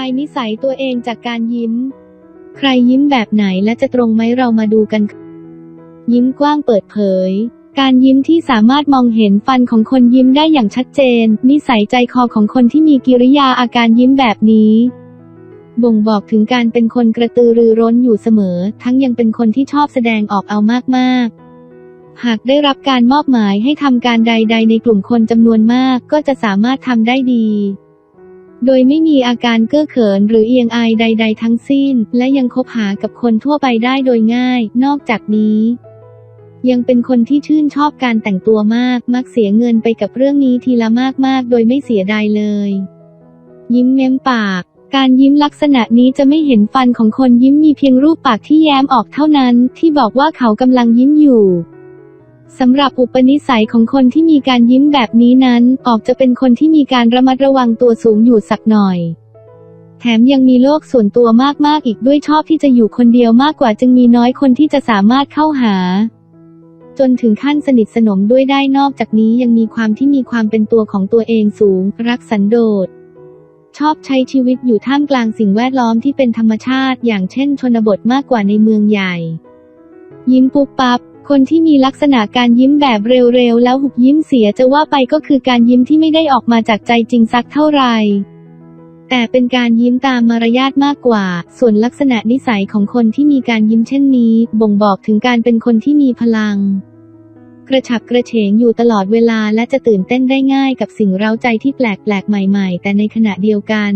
ายนิสัยตัวเองจากการยิ้ม ใครยิ้มแบบไหนและจะตรงไหมเรามาดูกัน ยิ้มกว้างเปิดเผย การยิ้มที่สามารถมองเห็นฟันของคนยิ้มได้อย่างชัดเจน นิสัยใจคอของคนที่มีกิริยาอาการยิ้มแบบนี้บ่งบอกถึงการเป็นคนกระตือรือร้นอยู่เสมอ ทั้งยังเป็นคนที่ชอบแสดงออกเอามากๆ หากได้รับการมอบหมายให้ทำการใด ๆ ในกลุ่มคนจำนวนมากก็จะสามารถทำได้ดี โดยไม่มีอาการเก้อเขินหรือเอียงอายใด ๆ ทั้งสิ้น และยังคบหากับคนทั่วไปได้โดยง่าย นอกจากนี้ ยังเป็นคนที่ชื่นชอบการแต่งตัวมาก มักเสียเงินไปกับเรื่องนี้ทีละมากๆ โดยไม่เสียดายเลย ยิ้มเม้มปากการยิ้มลักษณะนี้จะไม่เห็นฟันของคนยิ้มมีเพียงรูปปากที่แย้มออกเท่านั้น ที่บอกว่าเขากำลังยิ้มอยู่ สำหรับอุปนิสัยของคนที่มีการยิ้มแบบนี้นั้น ออกจะเป็นคนที่มีการระมัดระวังตัวสูงอยู่สักหน่อย แถมยังมีโลกส่วนตัวมากๆอีกด้วยชอบที่จะอยู่คนเดียวมากกว่าจึงมีน้อยคนที่จะสามารถเข้าหา จนถึงขั้นสนิทสนมด้วยได้นอกจากนี้ยังมีความที่มีความเป็นตัวของตัวเองสูง รักสันโดษชอบใช้ชีวิตอยู่ท่ามกลางสิ่งแวดล้อมที่เป็นธรรมชาติ อย่างเช่นชนบทมากกว่าในเมืองใหญ่ ยิ้มปุ๊บปับ คนที่มีลักษณะการยิ้มแบบเร็วๆ แล้วหุบยิ้มเสียจะว่าไปก็คือการยิ้มที่ไม่ได้ออกมาจากใจจริงสักเท่าไหร่ แต่เป็นการยิ้มตามมารยาทมากกว่า ส่วนลักษณะนิสัยของคนที่มีการยิ้มเช่นนี้ บ่งบอกถึงการเป็นคนที่มีพลัง กระฉับกระเฉงอยู่ตลอดเวลาและจะตื่นเต้นได้ง่ายกับสิ่งเร้าใจที่แปลกๆ ใหม่ ๆ แต่ในขณะเดียวกัน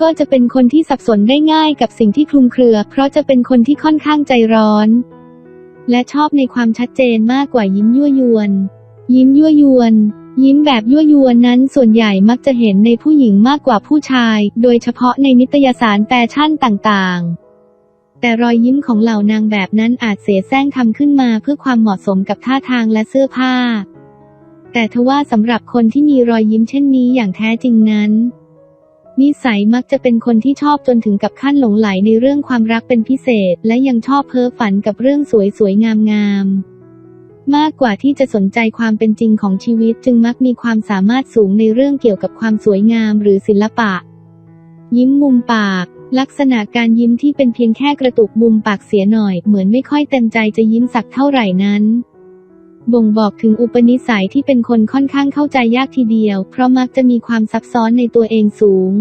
ก็จะเป็นคนที่สับสนได้ง่ายกับสิ่งที่คลุมเครือ เพราะจะเป็นคนที่ค่อนข้างใจร้อน และชอบในความชัดเจนมากกว่ายิ้มยั่วยวน ยิ้มยั่วยวน ยิ้มแบบยั่วยวนนั้นส่วนใหญ่มักจะเห็นในผู้หญิงมากกว่าผู้ชาย โดยเฉพาะในนิตยสารแฟชั่นต่างๆ แต่รอยยิ้มของเหล่านางแบบนั้นอาจเสแสร้งทำขึ้นมาเพื่อความเหมาะสมกับท่าทางและเสื้อผ้า แต่ทว่าสำหรับคนที่มีรอยยิ้มเช่นนี้อย่างแท้จริงนั้น นิสัยมักจะเป็นคนที่ชอบจนถึงกับขั้นหลงไหลในเรื่องความรักเป็นพิเศษ และยังชอบเพ้อฝันกับเรื่องสวยๆงามๆมากกว่าที่จะสนใจความเป็นจริงของชีวิตจึงมักมีความสามารถสูงในเรื่องเกี่ยวกับความสวยงามหรือศิลปะ ยิ้มมุมปาก ลักษณะการยิ้มที่เป็นเพียงแค่กระตุกมุมปากเสียหน่อย เหมือนไม่ค่อยเต็มใจจะยิ้มสักเท่าไหร่นั้น บ่งบอกถึงอุปนิสัยที่เป็นคนค่อนข้างเข้าใจยากทีเดียว เพราะมักจะมีความซับซ้อนในตัวเองสูง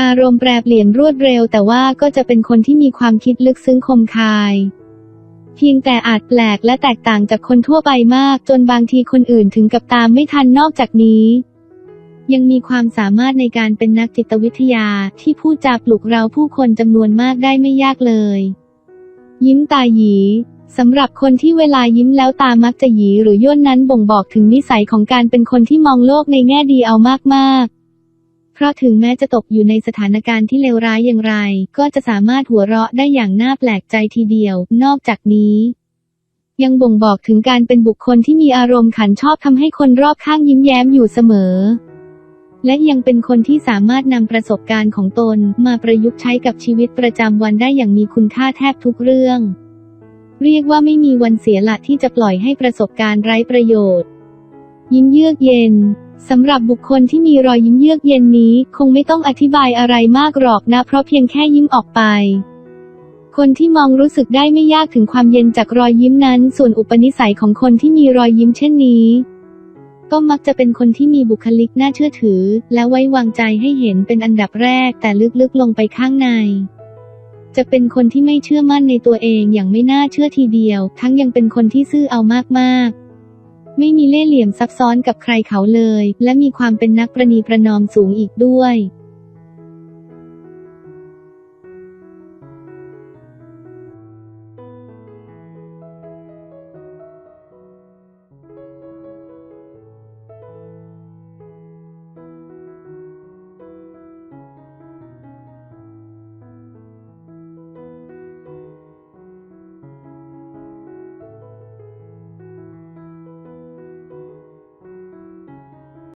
อารมณ์แปรเปลี่ยนรวดเร็ว แต่ว่าก็จะเป็นคนที่มีความคิดลึกซึ้งคมคาย เพียงแต่อาจแปลกและแตกต่างจากคนทั่วไปมาก จนบางทีคนอื่นถึงกับตามไม่ทันนอกจากนี้ ยังมีความสามารถในการเป็นนักจิตวิทยาที่พูดจาปลุกเราผู้คนจำนวนมากได้ไม่ยากเลย ยิ้มตาหยี สำหรับคนที่เวลายิ้มแล้วตามักจะหยีหรือย่นนั้นบ่งบอกถึงนิสัยของการเป็นคนที่มองโลกในแง่ดีเอามากๆ เพราะถึงแม้จะตกอยู่ในสถานการณ์ที่เลวร้ายอย่างไร ก็จะสามารถหัวเราะได้อย่างน่าแปลกใจทีเดียว นอกจากนี้ ยังบ่งบอกถึงการเป็นบุคคลที่มีอารมณ์ขันชอบทำให้คนรอบข้างยิ้มแย้มอยู่เสมอ และยังเป็นคนที่สามารถนำประสบการณ์ของตน มาประยุกต์ใช้กับชีวิตประจำวันได้อย่างมีคุณค่าแทบทุกเรื่อง เรียกว่าไม่มีวันเสียหละที่จะปล่อยให้ประสบการณ์ไร้ประโยชน์ ยิ้มเยือกเย็นสำหรับบุคคลที่มีรอยยิ้มเยือกเย็นนี้ คงไม่ต้องอธิบายอะไรมากหรอกนะ เพราะเพียงแค่ยิ้มออกไป คนที่มองรู้สึกได้ไม่ยากถึงความเย็นจากรอยยิ้มนั้น ส่วนอุปนิสัยของคนที่มีรอยยิ้มเช่นนี้ ก็มักจะเป็นคนที่มีบุคลิกน่าเชื่อถือ และไว้วางใจให้เห็นเป็นอันดับแรกแต่ลึกๆลงไปข้างใน จะเป็นคนที่ไม่เชื่อมั่นในตัวเองอย่างไม่น่าเชื่อทีเดียว ทั้งยังเป็นคนที่ซื่อเอามากๆ ไม่มีเล่ห์เหลี่ยมซับซ้อนกับใครเขาเลย และมีความเป็นนักประนีประนอมสูงอีกด้วย